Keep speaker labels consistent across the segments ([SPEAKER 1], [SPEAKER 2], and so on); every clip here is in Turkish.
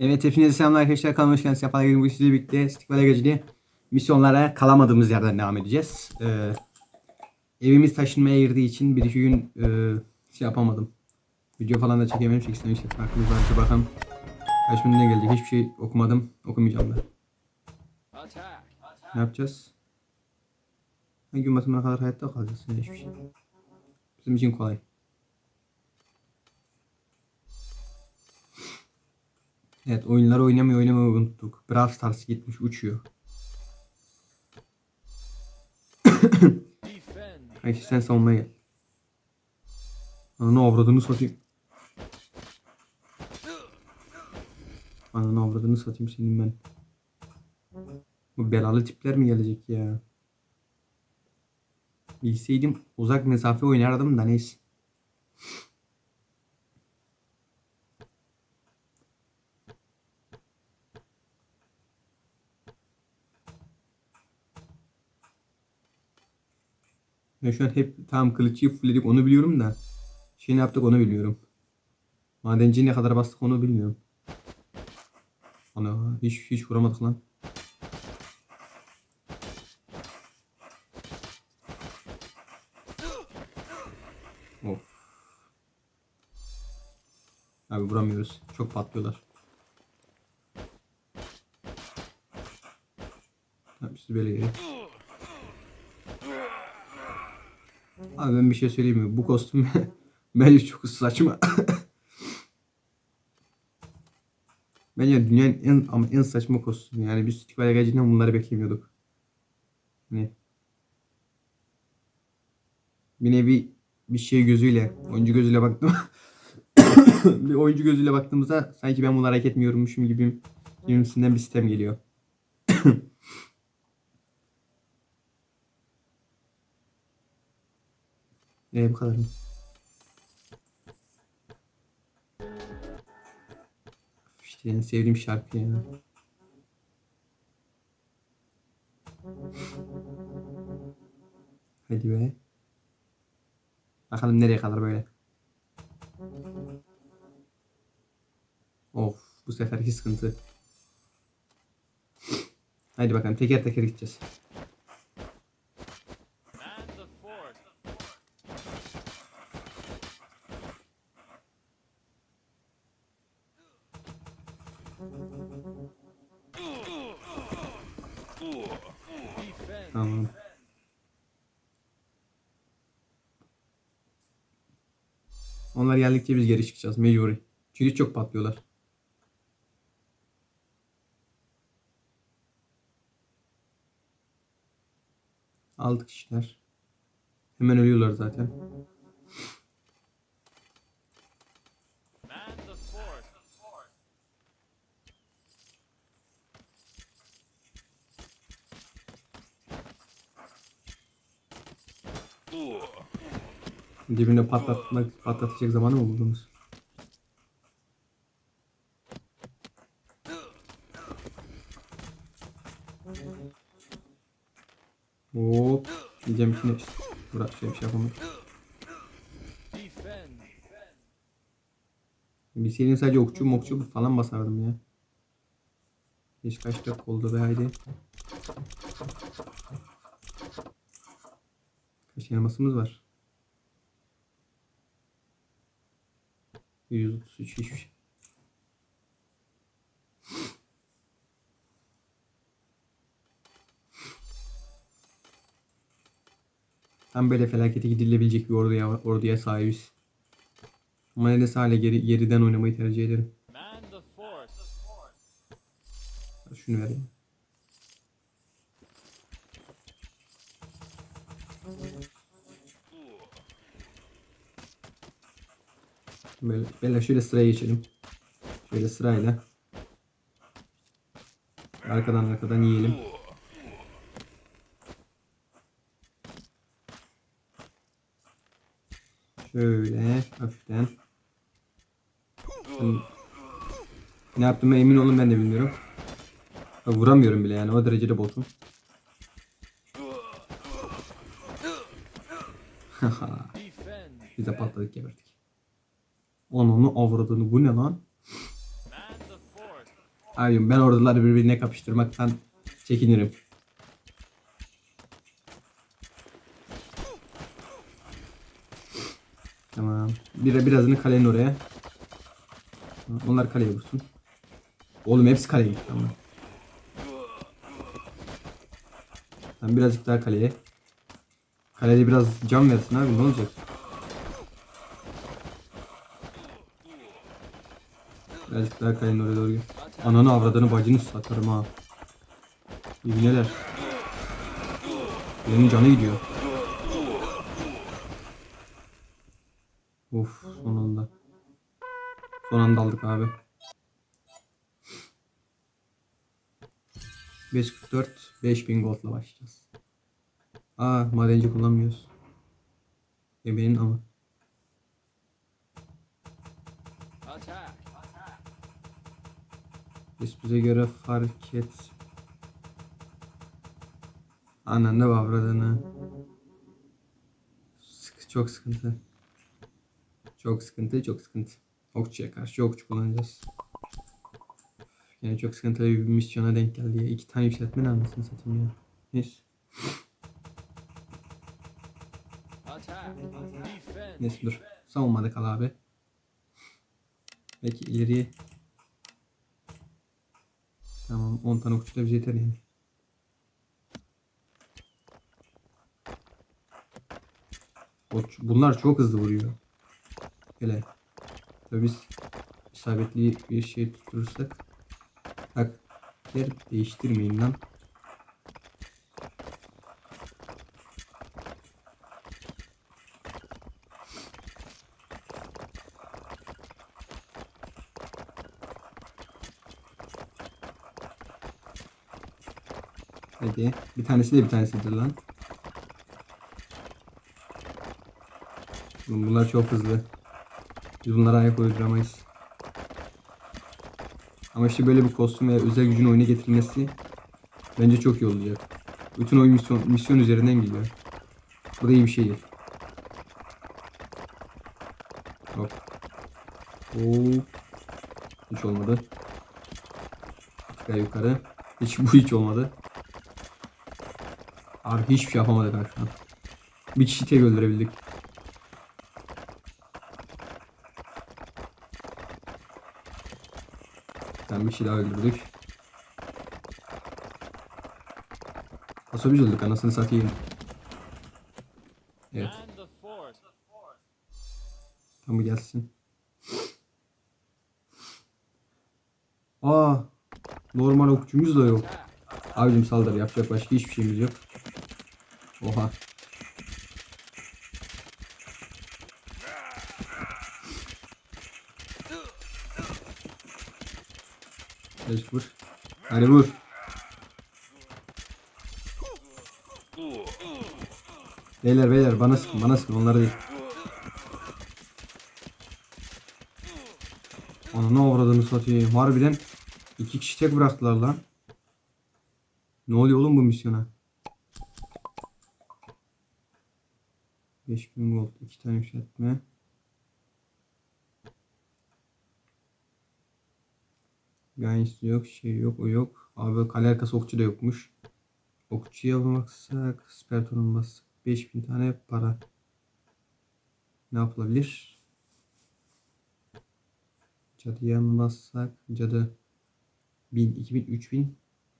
[SPEAKER 1] Evet hepinize selamlar arkadaşlar. Kanalıma hoş geldiniz. Yapar gibi sizle birlikte istikbale geceli misyonlara kalamadığımız yerden devam edeceğiz. Ee, evimiz taşınmaya girdiği için bir iki gün e, şey yapamadım. Video falan da çekemedim. Çünkü işte farkımız vardı. Bakalım kaç ne gelecek. Hiçbir şey okumadım. Okumayacağım da. Ne yapacağız? Gün batımına kadar hayatta kalacağız. Hiçbir şey. Bizim için kolay. Evet oyunları oynamıyor oynamayı unuttuk. Brawl Stars gitmiş uçuyor. Ayşe sen savunmaya gel. Ananı avradını satayım. Ananı avradını satayım senin ben. Bu belalı tipler mi gelecek ya? Bilseydim uzak mesafe oynardım da neyse. Ben şu an hep tam kılıççıyı fullledik onu biliyorum da. Şey ne yaptık onu biliyorum. Madenciye ne kadar bastık onu bilmiyorum. Ana hiç hiç vuramadık lan. Of. Abi vuramıyoruz. Çok patlıyorlar. Abi siz böyle gelin. Abi ben bir şey söyleyeyim mi? Bu kostüm bence çok saçma. bence dünyanın en ama en saçma kostümü. Yani biz Stick Bagajı'ndan bunları beklemiyorduk. Hani bir nevi bir şey gözüyle, oyuncu gözüyle baktım. bir oyuncu gözüyle baktığımızda sanki ben bunları hak etmiyormuşum gibi gibisinden bir sistem geliyor. Ee, bu kadar mı? İşte en sevdiğim şarkı ya. Hadi be. Bakalım nereye kadar böyle. Of bu seferki sıkıntı. Hadi bakalım teker teker gideceğiz. Onlar geldikçe biz geri çıkacağız mecburi. Çünkü çok patlıyorlar. Aldık kişiler. Hemen ölüyorlar zaten. Dibine patlatmak, patlatacak zamanı mı buldunuz? Hop. Diyeceğim içine bırak şey bir şey yapamam. Bilseydim sadece okçu mokçu falan basardım ya. Hiç kaç dakika oldu be haydi. Kaç elmasımız var? 133 hiçbir şey. Tam böyle felakete gidilebilecek bir orduya, orduya sahibiz. Ama nedense hala geri, geriden oynamayı tercih ederim. Şunu vereyim. Böyle, böyle şöyle sıraya geçelim. Şöyle sırayla. Arkadan arkadan yiyelim. Şöyle hafiften. Ne yaptığıma emin olun ben de bilmiyorum. Vuramıyorum bile yani o derecede botum. Biz de patladık geberdik. Ananı avradını bu ne lan? Abim ben orduları birbirine kapıştırmaktan çekinirim. Tamam. Bir, birazını kalenin oraya. Onlar kaleye vursun. Oğlum hepsi kaleye gitti ama. Tamam birazcık daha kaleye. Kalede biraz can versin abi ne olacak? Birazcık daha kalenin oraya doğru. Ananı avradını bacını satarım ha. İbneler. Benim canı gidiyor. Of son anda. Son anda aldık abi. 544 5000 gold'la başlayacağız. Aa madenci kullanmıyoruz. Ebenin ama. Biz bize göre fark et. Anan da avradını. Sık, çok sıkıntı. Çok sıkıntı, çok sıkıntı. Okçuya karşı okçu kullanacağız. Yine çok sıkıntılı bir misyona denk geldi ya. İki tane yükseltme ne anlasını satayım ya. Neyse. Neyse dur. Savunmada kal abi. Belki ileriye. Tamam 10 tane da bize yeter yani. Bunlar çok hızlı vuruyor. Hele. Tabii biz isabetli bir şey tuturursak. Bak. Yer değiştirmeyin lan. Hadi. Bir tanesi de bir tanesidir lan. Oğlum Bunlar çok hızlı. Biz bunlara ayak uyduramayız. Ama işte böyle bir kostüm ve özel gücün oyuna getirilmesi bence çok iyi olacak. Bütün oyun misyon, misyon üzerinden gidiyor. Bu da iyi bir şey değil. Hop. Hop. Hiç olmadı. Çıkar yukarı. Hiç bu hiç olmadı. Abi hiçbir şey yapamadık abi şu an. Bir kişi tek öldürebildik. Tamam bir kişi daha öldürdük. Nasıl biz öldük anasını satayım. Evet. Tamam gelsin. Aa, normal okçumuz da yok. Abicim saldır yapacak başka hiçbir şeyimiz yok. Oha. Hadi vur. Hadi vur. Beyler beyler bana sıkın bana sıkın onları değil. Ana ne avradını satayım. Harbiden iki kişi tek bıraktılar lan. Ne oluyor oğlum bu misyona? 5000 gold. iki tane yükseltme. Gayesi yok. Şey yok. O yok. Abi kale arkası okçu da yokmuş. Okçuya baksak. Sperton'un bassak. 5000 tane para. Ne yapılabilir? Cadıya mı? Cadı 1000, 2000, 3000.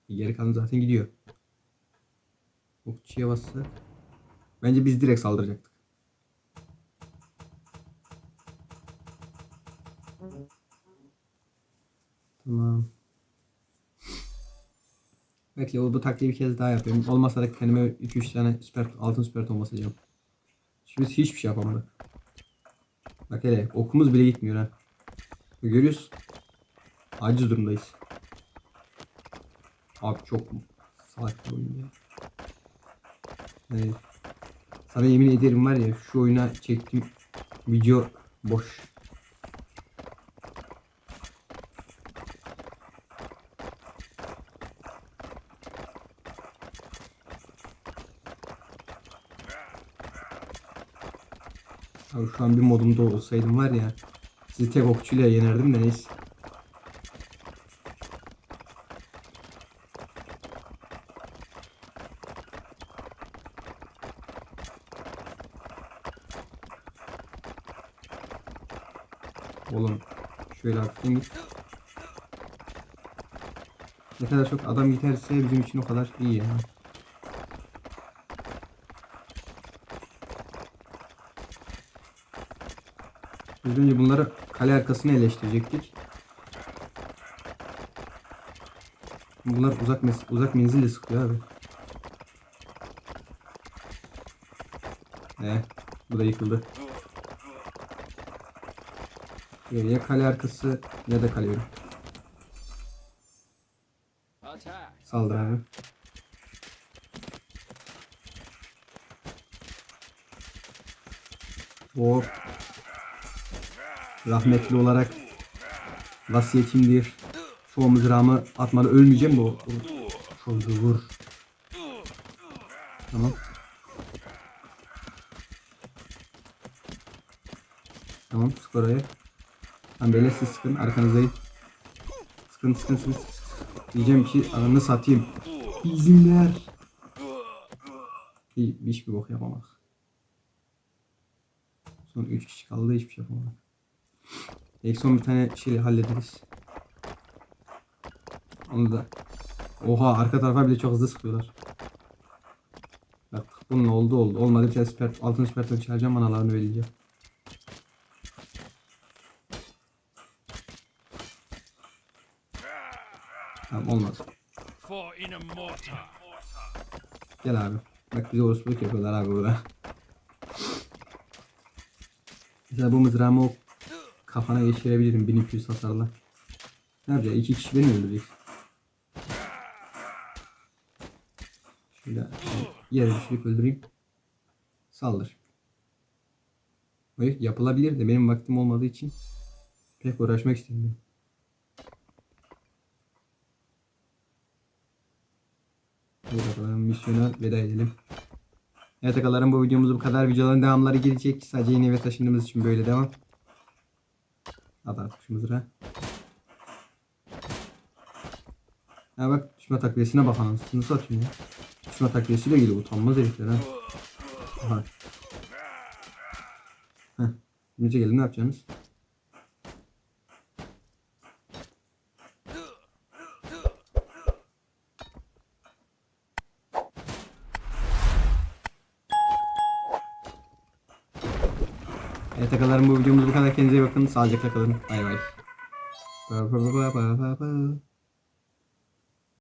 [SPEAKER 1] Geri kalan zaten gidiyor. Okçuya bassak. Bence biz direkt saldıracaktık. Tamam. Bekle bu taktiği bir kez daha yapayım. Olmasa da kendime 2-3 tane süper, altın süper ton basacağım. Şimdi hiçbir şey yapamadık. Bak hele okumuz bile gitmiyor ha. Görüyorsun. Aciz durumdayız. Abi çok salak bir oyun ya. Evet. Sana yemin ederim var ya şu oyuna çektiğim video boş. Abi şu an bir modumda olsaydım var ya. Sizi tek okçuyla yenerdim de neyse. Oğlum şöyle atayım. Ne kadar çok adam giderse bizim için o kadar iyi ya. Yani. Biz önce bunları kale arkasına eleştirecektik. Bunlar uzak mes uzak menzille sıkıyor abi. Ee, bu da yıkıldı. Ya kale arkası ya da kale.
[SPEAKER 2] Attack.
[SPEAKER 1] Saldır abi. Hop. Rahmetli olarak vasiyetimdir. Şu mızrağımı atmalı ölmeyeceğim bu. Şurada vur. Tamam. Tamam sık oraya. Tamam böyle siz sıkın arkanızdayım. Sıkın sıkın sıkın. sıkın. Diyeceğim ki ananı satayım. İzin ver. Hiç, hiçbir bok yapamadık. Son 3 kişi kaldı hiçbir şey yapamadık. Belki son bir tane şeyle hallederiz. Onu da. Oha arka tarafa bile çok hızlı sıkıyorlar. Bak bunun oldu oldu. Olmadı bir tane süper, altın süper tonu çağıracağım analarını vereceğim. Tamam olmaz. Gel abi. Bak bize orospuluk yapıyorlar abi burada. Mesela bu mızrağımı kafana geçirebilirim 1200 hasarla. Ne yapacak? İki kişi beni öldürecek. Şöyle yere düşürüp öldüreyim. Saldır. Hayır yapılabilir de benim vaktim olmadığı için pek uğraşmak istemiyorum. Misyona veda edelim. Evet akalarım bu videomuz bu kadar. Videoların devamları gelecek. Sadece yeni eve taşındığımız için böyle devam. At artık şu mızrağı. Ha bak düşme takviyesine bak anasını satayım ya. Düşme takviyesiyle geliyor utanmaz herifler ha. Aha. Heh. Şimdi gelin ne yapacaksınız? Evet akalarım bu videomuz bu kadar. Kendinize iyi bakın. Sağlıcakla kalın. Bay bay.